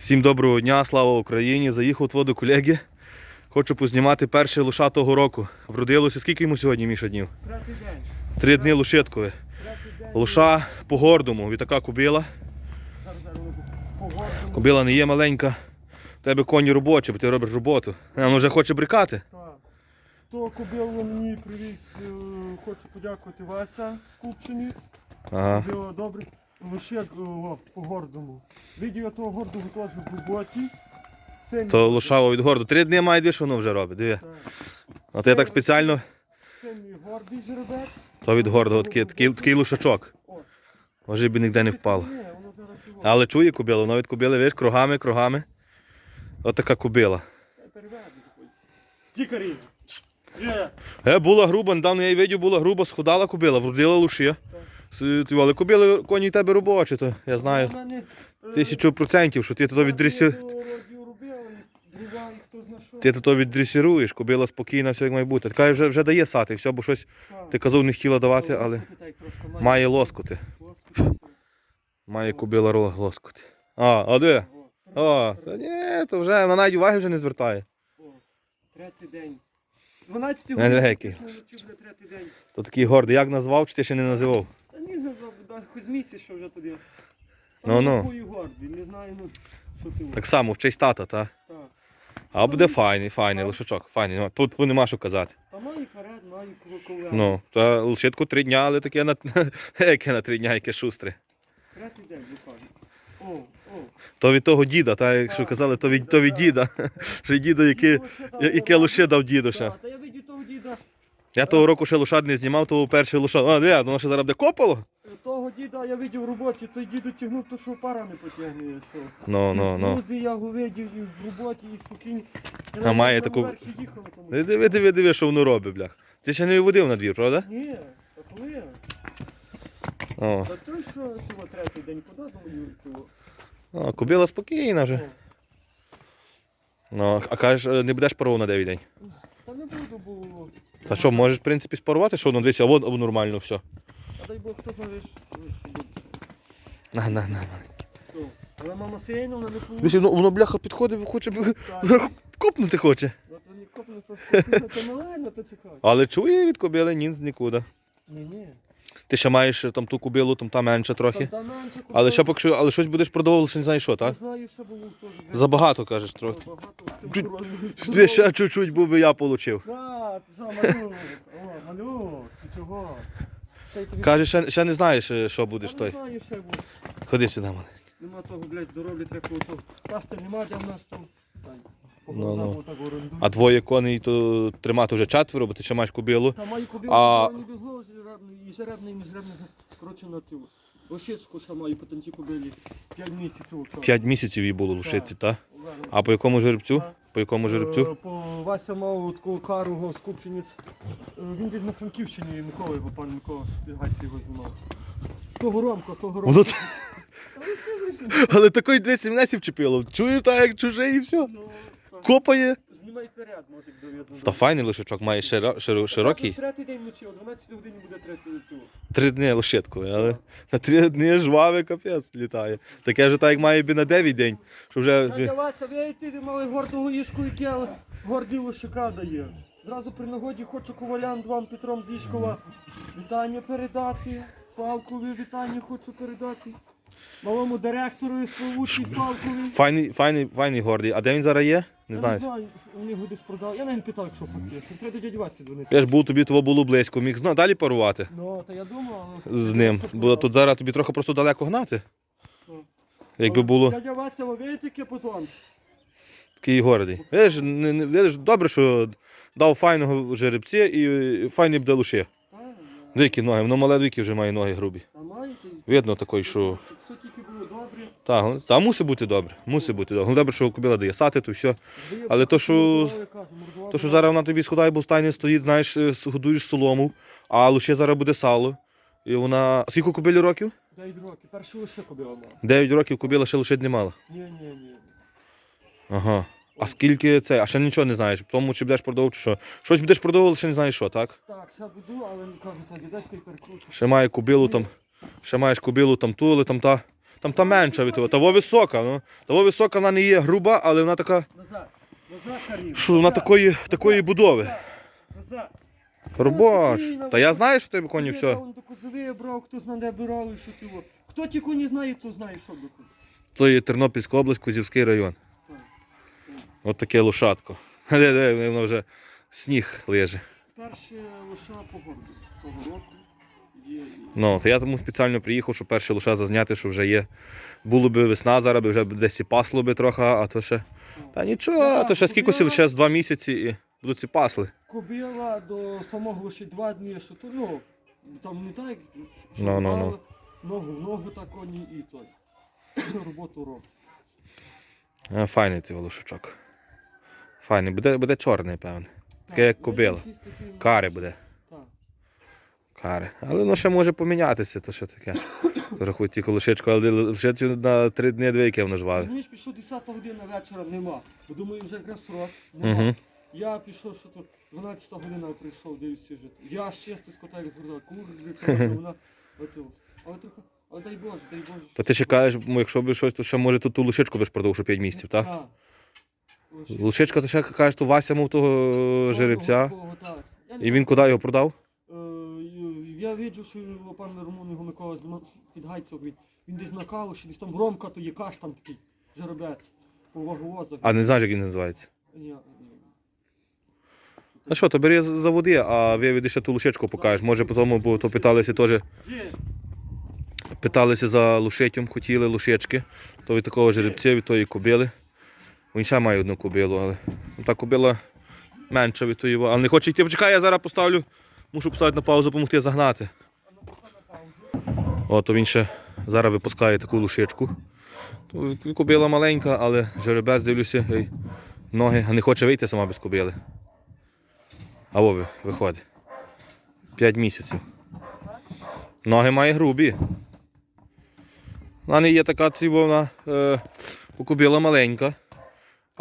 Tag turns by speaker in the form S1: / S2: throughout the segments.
S1: Всім доброго дня, слава Україні! Заїхав от до колеги. Хочу познімати перший лоша того року. Вродилося скільки йому сьогодні, Міша, днів?
S2: Третій день.
S1: Три дні лошиткові.
S2: День.
S1: Лоша по гордому, від така кубила. Кубила не є маленька. У тебе коні робочі, бо ти робиш роботу. А воно вже хоче брикати.
S2: Так. То кобилу мені привіз, е, хочу подякувати Вася з Купчиниць.
S1: Ага.
S2: Добре. Лише е, по гордому. Я того гордого теж в роботі.
S1: То лошава від горду. Три дні має дві, що воно вже робить. Диви.
S2: Так.
S1: От я так спеціально,
S2: Син гордий жеребець.
S1: то від гордого такий, такий, такий лошачок.
S2: О,
S1: Може б ніде не впало. Але чує кубилу, воно від кубили, видиш, кругами, кругами. От така кубила.
S2: Тікарі.
S1: Е, була груба, недавно я її видів, була груба, сходала кубила, вродила луші. Ти, Але кубили коні в тебе робочі, то я знаю.
S2: Е,
S1: Тисячу процентів, що ти то віддресі...
S2: Я то родів робив, і друга, і хто зна що.
S1: ти то віддресіруєш, кубила спокійна, все як має бути. Така вже, вже дає сати, все, бо щось ти казав, не хотіла давати, але
S2: так трошки має.
S1: лоскоти. Має кубила ро- лоскоти. А, а де?
S2: О,
S1: О, та ні, то вже вона навіть уваги вже не звертає.
S2: Третій день. 12 годин.
S1: легкий.
S2: фактично, буде третій день.
S1: То такий гордий. Як назвав, чи ти ще не називав?
S2: Та ні, назвав, да, хоч місяць, що вже туди.
S1: Ну, ну.
S2: Не знаю, ну, що ти.
S1: Так само, в честь тата, та?
S2: Так.
S1: А буде файний, файний лошачок, файний. Ну, Тут тут нема що казати.
S2: Та маю перед, маю коло.
S1: Ну, та лошитку три дня, але таке на яке на три дня, яке шустре.
S2: Третій день, буквально. О, о.
S1: То від того діда, та якщо казали, то від, то від діда. Що від діда, яке,
S2: ще дав
S1: яке діду ще.
S2: Та я.
S1: Я того року ще лошад не знімав, того перший лошад. А, де, воно ще зараз буде копало?
S2: Того діда я видів в роботі, той діду тягнув, то що пара не потягне. Що.
S1: Ну, ну, ну.
S2: Друзі, я його видів і в роботі, і спокійно. Я
S1: А
S2: навіть
S1: має
S2: на
S1: таку-
S2: верхі їхав тому.
S1: Диви, диви, диви, диви, що воно робить, блях. Ти ще не виводив на двір, правда?
S2: Ні, та коли?
S1: О,
S2: Та той, що того третій день куди думаю, того.
S1: о кубила спокійна вже. Ну, а кажеш, е, не будеш паров на 9 день.
S2: Та не буду, бо...
S1: Та що, можеш, в принципі, спарувати, що воно дивися, а от нормально все.
S2: А дай Бог, хто знаєш. буде.
S1: На, на, на.
S2: Але мама сильно, вона не получить.
S1: Дивися, воно, воно бляха підходить, хоче б- копнути хоче.
S2: От вони копнуть, то спокійно, то маленько, то чекай.
S1: Але чує від кобили ні нікуди.
S2: Ні, ні.
S1: Ти ще маєш е, там ту кубилу, там та менше трохи.
S2: Та менше купив.
S1: Але ще поки що, але щось будеш продавати, ще не знаєш що,
S2: Не
S1: так?
S2: знаю, що було теж.
S1: Забагато кажеш трохи. Ти- ще чуть-чуть був би я получив.
S2: Так, що, малюк, о, малюк, ти чого? Та й тобі-
S1: Кажеш, ще, ще не знаєш, е, що будеш
S2: Та
S1: той.
S2: Не знаю, ще буде.
S1: Ходи сюди, мене.
S2: Нема того, блядь, здоров'я треба то. Пасти нема, де в нас там. Та й
S1: Ну, ну.
S2: отак орендують.
S1: А двоє коней то тримати вже четверо, бо ти ще маєш кубилу.
S2: Та маю кобілу,
S1: А-
S2: а... без і жеребний, і міжребний, коротше, на ту. Лошечку ще маю по танці кобилі. П'ять місяців.
S1: П'ять місяців їй було лошиці, та?
S2: Уверен.
S1: А по якому жеребцю? По якому жеребцю?
S2: Е, По Вася мав таку кару з Купчиниць. Е, Він десь на Франківщині, Микола його, пан Микола, Гайці його знімав. Того Ромка, того Ромка.
S1: Воно
S2: Та ви?
S1: Але такої 217 вчепило. Чуєш так, як чужий і все.
S2: Ну, так.
S1: Копає.
S2: Знімай вперед, може, довідно.
S1: Та файний лошачок, має широ- широ- широкий.
S2: Третій день вночі, о 12 годині буде третій.
S1: Три дні лошадку, але на три дні жвавий капець літає. Таке вже так, як має би на 9 день. Що вже.
S2: Дядя Вася, ви мали гордого їжку, яке горді лошака дає. Зразу при нагоді хочу ковалян вам Петром з Ішкова вітання передати. Славкові вітання хочу передати. Малому директору СПУ Славкові.
S1: Файний, файний, файний гордий. А де він зараз є? Не
S2: Я
S1: знаєш.
S2: Не знаю, них десь продав. Я навіть питав, якщо фактично. Треба до дяді Васі дзвонити.
S1: Я ж був тобі того було близько, міг зна- далі парувати
S2: Ну, та я думав, але...
S1: з ним. Бо тут зараз тобі трохи просто далеко гнати.
S2: Ну.
S1: Якби було
S2: Дядя Вася, ви видите, яке потомство?
S1: такий гордий. Видиш, не, не, видиш, добре, що дав файного жеребця і.
S2: Та, ну,
S1: Дикі ноги, воно мале віки вже має ноги грубі.
S2: Маєте?
S1: Видно такий, що.
S2: Щоб все тільки було добре.
S1: Та, та мусить бути добре. Мусить бути добре. Ну, Добре, що кобила дає сати, то все.
S2: Ви,
S1: Але то, що-
S2: мордували, кажу, мордували.
S1: То, що зараз вона тобі сходає, бо в стайні стоїть, знаєш, е, с- годуєш солому, а лише зараз буде сало. І вона. Скільки кобилі років?
S2: Дев'ять років. Першу лише кобила мала.
S1: 9 років кобила ще лише не мала.
S2: Ні, ні, ні.
S1: Ага. А скільки це? А ще нічого не знаєш. Тому чи будеш продовжувати, що? Щось будеш продовжувати, ще не знаєш що, так?
S2: Так, ще буду, але кажу, так, дядько і перекручу.
S1: Ще має кобилу там. Ще маєш кобилу там ту, але там та. там та менша від того. Того висока, ну. Того висока, вона не є груба, але вона така.
S2: Назад. Назад, Карін.
S1: Що вона такої, такої будови.
S2: Назад.
S1: Та я знаю, що в тебе коні все.
S2: до козови брав, хто знає брав, і що ти. Хто ті коні знає, то знає, що до коз.
S1: То є Тернопільська область, Кузівський район. От таке лошадко. Де, де, воно вже сніг леже.
S2: Перше лоша по городу. Є.
S1: Ну, то я тому спеціально приїхав, щоб перші лоша зазняти, що вже є. Було би весна, зараз би вже десь і пасло би трохи, а то ще. Та нічого, а то ще скільки ще з два місяці і будуть ці пасли.
S2: Кобила до самого лише два дні, що то, ну, там не так, що
S1: ну, ну.
S2: брали, ногу в ногу так коні і той. Роботу робить.
S1: А, Файний цей лошачок. Файний, буде, буде чорний, певно. Таке як кобила. Кари буде. Кари. Але ну ще може помінятися, то що таке. Рахуй тільки лошечку, але лошечку на три дні дві, яке воно жваве.
S2: Розумієш, пішов 10 година вечора, нема. Бо думаю, вже якраз срок. Нема.
S1: Угу.
S2: Я пішов, що то 12 година прийшов, дивлюся вже. Я ж чисто з кота розгортав, курри, вона. Але трохи, але дай Боже, дай Боже.
S1: То ти ще кажеш, ну, якщо б щось, то ще може тут ту лошечку б ж продовж 5 місяців, так?
S2: Так. Ось.
S1: Лошечка, то ще кажеш, то Вася мав того жеребця.
S2: Того, так. Я не
S1: І він куди його продав?
S2: Е, Я бачу, що пан Роман його Микола з під Гайцов, він, десь на каву, що десь там Ромка, то є каш там такий жеребець по ваговозах.
S1: А не знаєш, як він називається.
S2: Ні.
S1: А що, то бери за води, а виведи ще ту лошечку покажеш. Може, потім бо то питалися теж, питалися за лошетям, хотіли лошечки. То від такого жеребця, від тої кобили. Він ще має одну кобилу, але ну, та кобила менша від тої. Але не хоче йти. Почекай, я зараз поставлю. Мушу поставити на паузу, допомогти загнати. О, то він ще зараз випускає таку лошечку. То Кобила маленька, але жеребець, дивлюся, ей, ноги, а не хоче вийти сама без кобили. А ви- виходить. П'ять місяців. Ноги має грубі. Вона не є така цивовна, е, кобила маленька.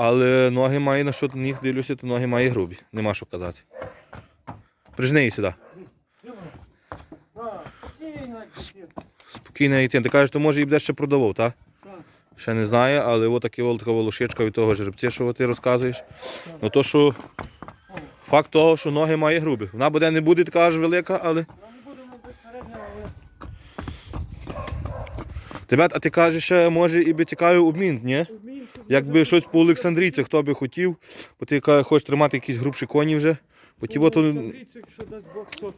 S1: Але ноги має на що ніг дивлюся, то ноги має грубі. Нема що казати. Прижни її сюди.
S2: На, спокійно, як дитина.
S1: Спокійно йти. Ти кажеш, то може і буде ще продавав, так? Ще не знаю, але от така волошечка від того жеребця, що ти розказуєш. Ну то що факт того, що ноги має грубі. Вона буде не буде така аж велика, але.
S2: ну не без але
S1: Тебе, а ти кажеш, може і би цікавий обмін, ні? Якби щось по Олександрійці, хто би хотів, бо ти хочеш тримати якісь грубші коні вже. Бо ті от,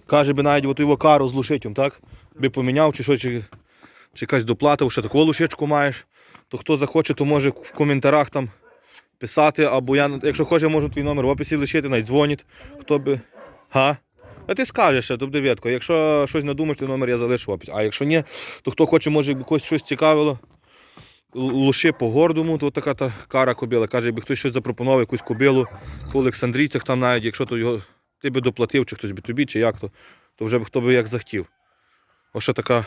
S1: каже би навіть от його кару з лушитем, так? Би поміняв чи що, чи, чи якась доплата, ще таку лушечку маєш. То хто захоче, то може в коментарях там писати, або я, якщо хоче, можу твій номер в описі лишити, навіть дзвонить. Хто би. Га? А ти скажеш, ще, тобто. Якщо щось надумаєш, то номер я залишу в описі. А якщо ні, то хто хоче, може якось щось цікавило. Луши по гордому, то така та кара кобила. Каже, якби хтось щось запропонував, якусь кобилу по Олександрійцях там навіть, якщо то його ти би доплатив, чи хтось би тобі, чи як то, то вже б хто би як захотів. Ось ще така.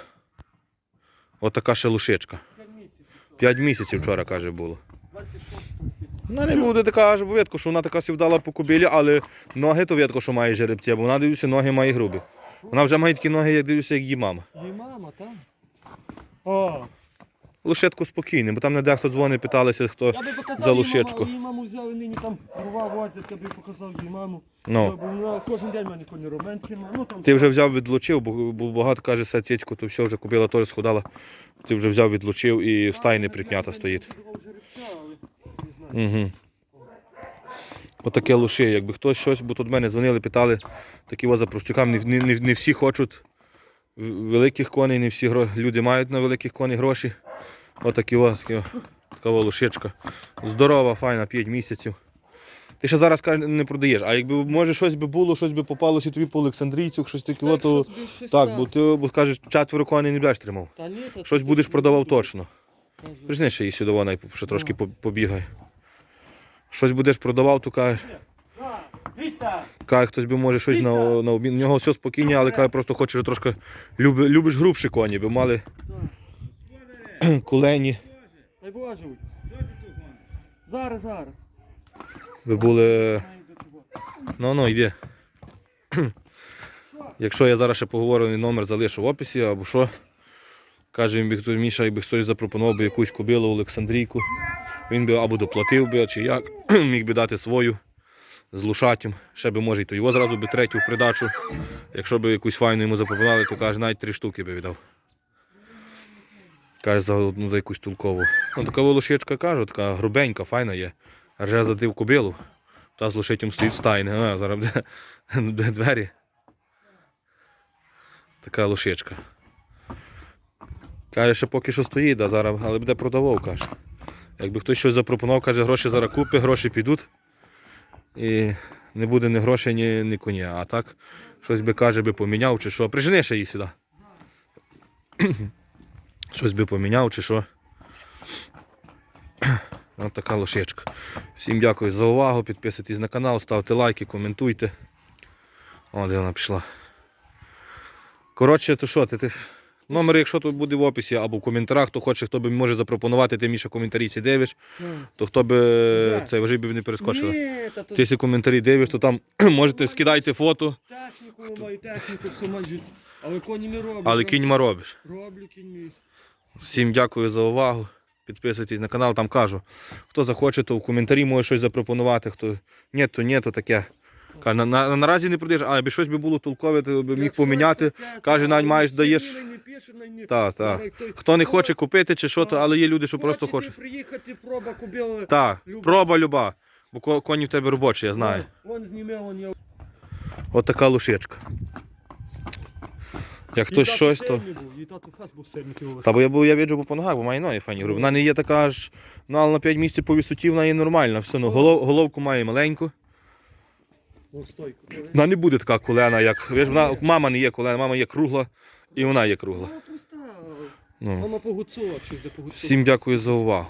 S1: От така ще лушечка.
S2: 5 місяців.
S1: П'ять місяців вчора, каже, було.
S2: 26
S1: Вона не буде така аж ветко, що вона така сівдала по кобилі, але ноги то ветко, що має жеребці, бо вона дивлюся, ноги має грубі. Вона вже має такі ноги, як дивлюся, як її мама.
S2: Її мама, так? О,
S1: Лошетку спокійно, бо там не дехто дзвонить, питалися, хто.
S2: я би показав
S1: За
S2: їй маму, її маму взяли нині там дрова возять, я би показав їй маму.
S1: Ну.
S2: Бо вона кожен день мене коні роментки, ну там.
S1: Ти вже взяв, відлучив, бо, бо багато каже сацічку, то все вже купила теж сходила. Ти вже взяв, відлучив і в стайні припнята стоїть. Угу. Отаке лоши, якби хтось щось, бо тут мене дзвонили, питали, такі за простюкам, не, не, не, всі хочуть великих коней, не всі люди мають на великих коней гроші. Отакі от, такі, о, така о. Здорова, файна, 5 місяців. Ти ще зараз не продаєш, а якби може щось би було, щось би попалося тобі по Олександрійцю, щось таке, то, так, бо ти бо кажеш, четверо коней не будеш тримав.
S2: Та ні, та
S1: Щось будеш продавав точно. Прижни ще її сюди, вона ще трошки по- побігай. Щось будеш продавав, то кажеш, каже, хтось би може щось на, на обмін. У нього все спокійно, але каже, просто хоче що трошки любиш грубші коні, би мали
S2: Так.
S1: кулені,
S2: Дай Боже. Зараз, зараз.
S1: би були.
S2: Маю до того.
S1: Ну ну йди. Якщо я зараз ще поговорю, номер залишу в описі або що, Каже, якби хтось Міша, якби хтось запропонував би якусь кобилу Олександрійку, він би або доплатив би, чи як, міг би дати свою з лушатям. Ще би може, і то його зразу би третю в придачу. Якщо б якусь файну йому запропонували, то каже, навіть три штуки би віддав. Каже, за одну за якусь толкову. Ну, така волошечка кажу, така грубенька, файна є. Я задив кобилу. Та з лошитям стоїть в стайні. А, зараз буде, буде двері. Така лошечка. Каже, що поки що стоїть, а зараз, але буде продавав, каже. Якби хтось щось запропонував, каже, гроші зараз купи, гроші підуть. І не буде ні грошей, ні, ні коня. А так, щось би каже, би поміняв чи що. Прижени ще її сюди. Щось би поміняв чи що. Ось така лошечка. Всім дякую за увагу. Підписуйтесь на канал, ставте лайки, коментуйте. О, де вона пішла. Коротше, то що, ти, ти... номер, якщо тут буде в описі або в коментарях, хто хоче, хто би може запропонувати, ти Міша коментарі ці дивиш, то хто би
S2: Вже.
S1: це вже б не перескочили. Ти ці коментарі дивиш, то там можете скидайте фото,
S2: техніку маю, техніку все мають. Але коні не роблять.
S1: але кіньма робиш.
S2: Роблю кіньми.
S1: Всім дякую за увагу. Підписуйтесь на канал, там кажу. Хто захоче, то в коментарі може щось запропонувати. Хто ні, то ні, то таке. Каже, на, на, наразі не продаєш, а якби щось би було толкове, то би міг поміняти. Каже, навіть маєш, даєш-. Так, так. Хто не хоче купити чи що, то, але є люди, що просто хочуть.
S2: приїхати, проба купили.
S1: Так,
S2: Люба.
S1: проба люба. Бо коні в тебе робочі, я знаю.
S2: Вон зніме, вон я.
S1: От така лошечка. Як хтось щось, то.
S2: сильний був, фес був сильний.
S1: Та бо я був, я віджу по ногах, бо має ноги файні. Вона не є така аж, ну але на 5 місяців по висоті вона є нормальна. Все, ну, голов, головку має маленьку. Вона не буде така колена, як. Ви ж вона, мама не є колена, мама є кругла, і вона є кругла.
S2: Вона проста.
S1: Ну.
S2: Вона по гуцулах щось де по гуцулах.
S1: Всім дякую за увагу.